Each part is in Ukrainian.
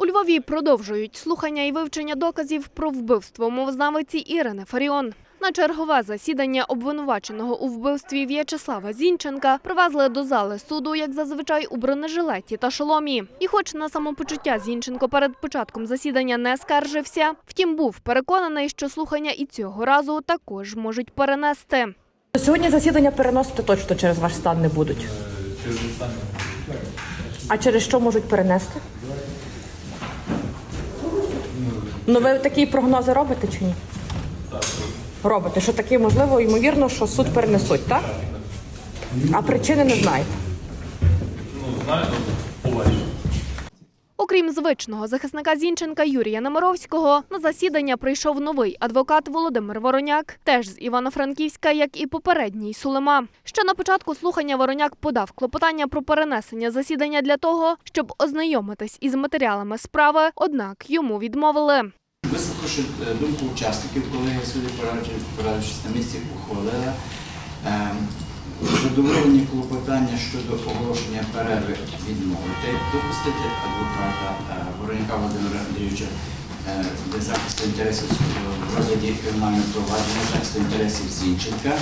У Львові продовжують слухання і вивчення доказів про вбивство мовознавиці Ірини Фаріон. На чергове засідання обвинуваченого у вбивстві В'ячеслава Зінченка привезли до зали суду, як зазвичай, у бронежилеті та шоломі. І, хоч на самопочуття Зінченко перед початком засідання не скаржився, втім був переконаний, що слухання і цього разу також можуть перенести. Сьогодні засідання переносити точно через ваш стан не будуть. А через що можуть перенести? Ну ви такі прогнози робите чи ні? Робите, що таке можливо, ймовірно, що суд перенесуть, так? А причини не знаєте. Окрім звичного захисника Зінченка Юрія Немировського, на засідання прийшов новий адвокат Володимир Вороняк, теж з Івано-Франківська, як і попередній Сулема. Ще на початку слухання Вороняк подав клопотання про перенесення засідання для того, щоб ознайомитись із матеріалами справи, однак йому відмовили. Вислухавши е, думку учасників, колеги судді порадившись на місці, ухвалила е, задоволені клопотання щодо оголошення перерви відмовити, допустити адвоката е, Вороняка Володимира Андрійовича е, для захисту інтересів в розгляді кримінального провадження, захисту інтересів Зінченка.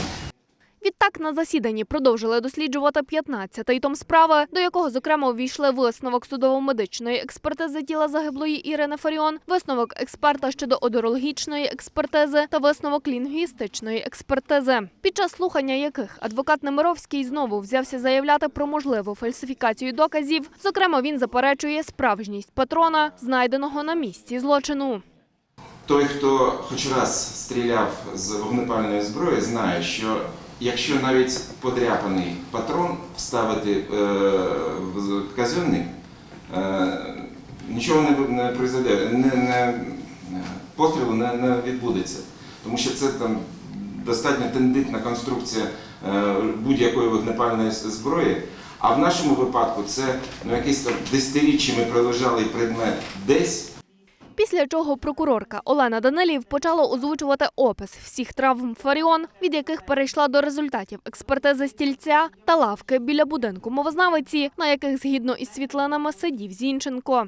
Відтак на засіданні продовжили досліджувати 15-й том справи, до якого зокрема увійшли висновок судово-медичної експертизи тіла загиблої Ірини Фаріон, висновок експерта щодо одерологічної експертизи та висновок лінгвістичної експертизи. Під час слухання яких адвокат Немировський знову взявся заявляти про можливу фальсифікацію доказів. Зокрема, він заперечує справжність патрона, знайденого на місці злочину. Той, хто хоч раз стріляв з вогнепальної зброї, знає, що якщо навіть подряпаний патрон вставити е, в казенник, е, нічого не, ви- не не, не, пострілу не, не відбудеться. Тому що це там достатньо тендитна конструкція е, будь-якої вогнепальної зброї. А в нашому випадку це ну, якийсь там десятиріччями пролежалий предмет десь. Після чого прокурорка Олена Данилів почала озвучувати опис всіх травм Фаріон, від яких перейшла до результатів експертизи стільця та лавки біля будинку мовознавиці, на яких згідно із світлинами сидів Зінченко.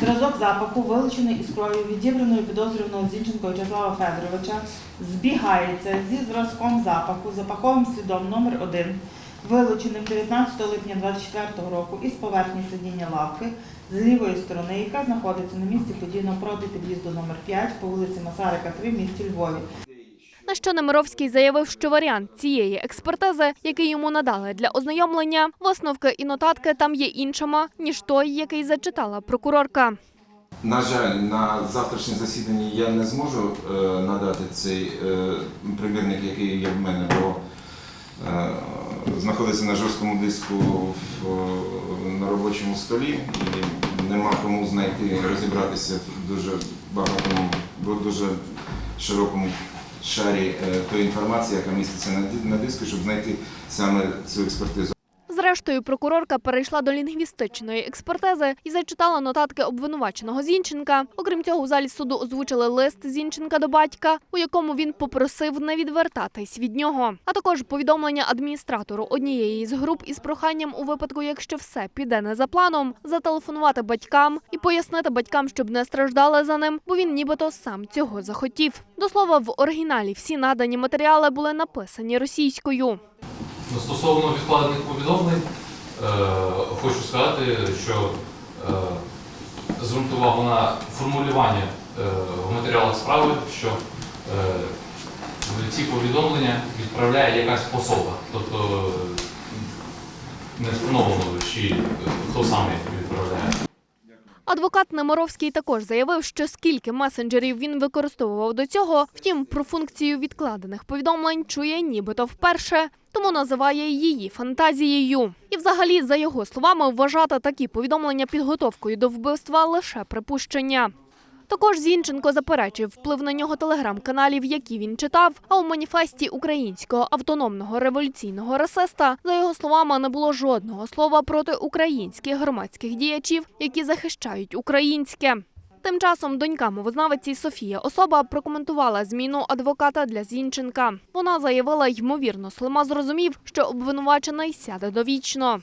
Зразок запаху, вилучений із кров'ю відібраної підозрюваного Зінченко В'ячеслава Федоровича, збігається зі зразком запаху, запаховим слідом номер 1 вилученим 19 липня 2024 року із поверхні сидіння лавки з лівої сторони, яка знаходиться на місці події навпроти під'їзду номер 5 по вулиці Масарика, 3 в місті Львові. На що Немировський заявив, що варіант цієї експертизи, який йому надали для ознайомлення, висновки і нотатки там є іншими ніж той, який зачитала прокурорка. На жаль, на завтрашнє засідання я не зможу е, надати цей е, примірник, який є в мене, бо е, знаходиться на жорсткому диску в, на робочому столі і нема кому знайти, розібратися в дуже багатому, дуже широкому шарі е, тої інформації, яка міститься на диску, щоб знайти саме цю експертизу. Зрештою, прокурорка перейшла до лінгвістичної експертизи і зачитала нотатки обвинуваченого Зінченка. Окрім цього, у залі суду озвучили лист Зінченка до батька, у якому він попросив не відвертатись від нього. А також повідомлення адміністратору однієї з груп із проханням у випадку, якщо все піде не за планом, зателефонувати батькам і пояснити батькам, щоб не страждали за ним, бо він нібито сам цього захотів. До слова, в оригіналі всі надані матеріали були написані російською. Стосовно відкладених повідомлень, е, хочу сказати, що е, звернути увагу на формулювання е, в матеріалах справи, що ці повідомлення відправляє якась особа. Тобто не встановлено, чи хто саме відправляє. Адвокат Неморовський також заявив, що скільки месенджерів він використовував до цього, втім про функцію відкладених повідомлень чує нібито вперше, тому називає її фантазією. І, взагалі, за його словами, вважати такі повідомлення підготовкою до вбивства лише припущення. Також Зінченко заперечив вплив на нього телеграм-каналів, які він читав. А у маніфесті українського автономного революційного расиста, за його словами, не було жодного слова проти українських громадських діячів, які захищають українське. Тим часом донька мовознавиці Софія Особа прокоментувала зміну адвоката для Зінченка. Вона заявила, ймовірно, Слима зрозумів, що обвинувачений сяде довічно.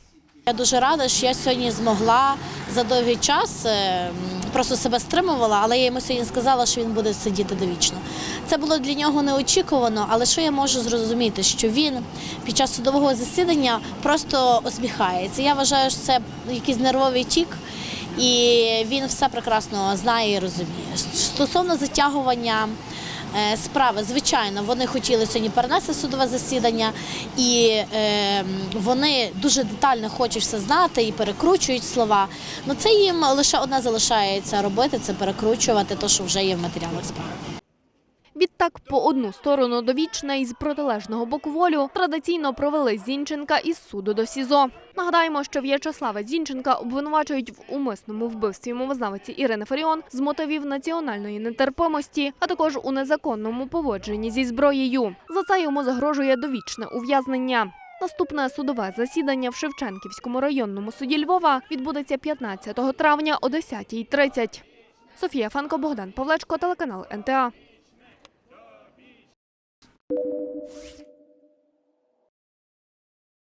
Я дуже рада, що я сьогодні змогла за довгий час е, просто себе стримувала, але я йому сьогодні сказала, що він буде сидіти довічно. Це було для нього неочікувано, але що я можу зрозуміти, що він під час судового засідання просто усміхається. Я вважаю, що це якийсь нервовий тік. І він все прекрасно знає і розуміє. Стосовно затягування справи, звичайно, вони хотіли сьогодні перенести судове засідання, і е, вони дуже детально хочуть все знати і перекручують слова. Ну це їм лише одне залишається робити це перекручувати те, що вже є в матеріалах справи. Відтак, по одну сторону довічне і з протилежного боку волю традиційно провели Зінченка із суду до СІЗО. Нагадаємо, що В'ячеслава Зінченка обвинувачують в умисному вбивстві мовознавиці Ірини Фаріон з мотивів національної нетерпимості, а також у незаконному поводженні зі зброєю. За це йому загрожує довічне ув'язнення. Наступне судове засідання в Шевченківському районному суді Львова відбудеться 15 травня о 10.30. Софія Фанко, Богдан Павлечко, телеканал НТА. Thank you.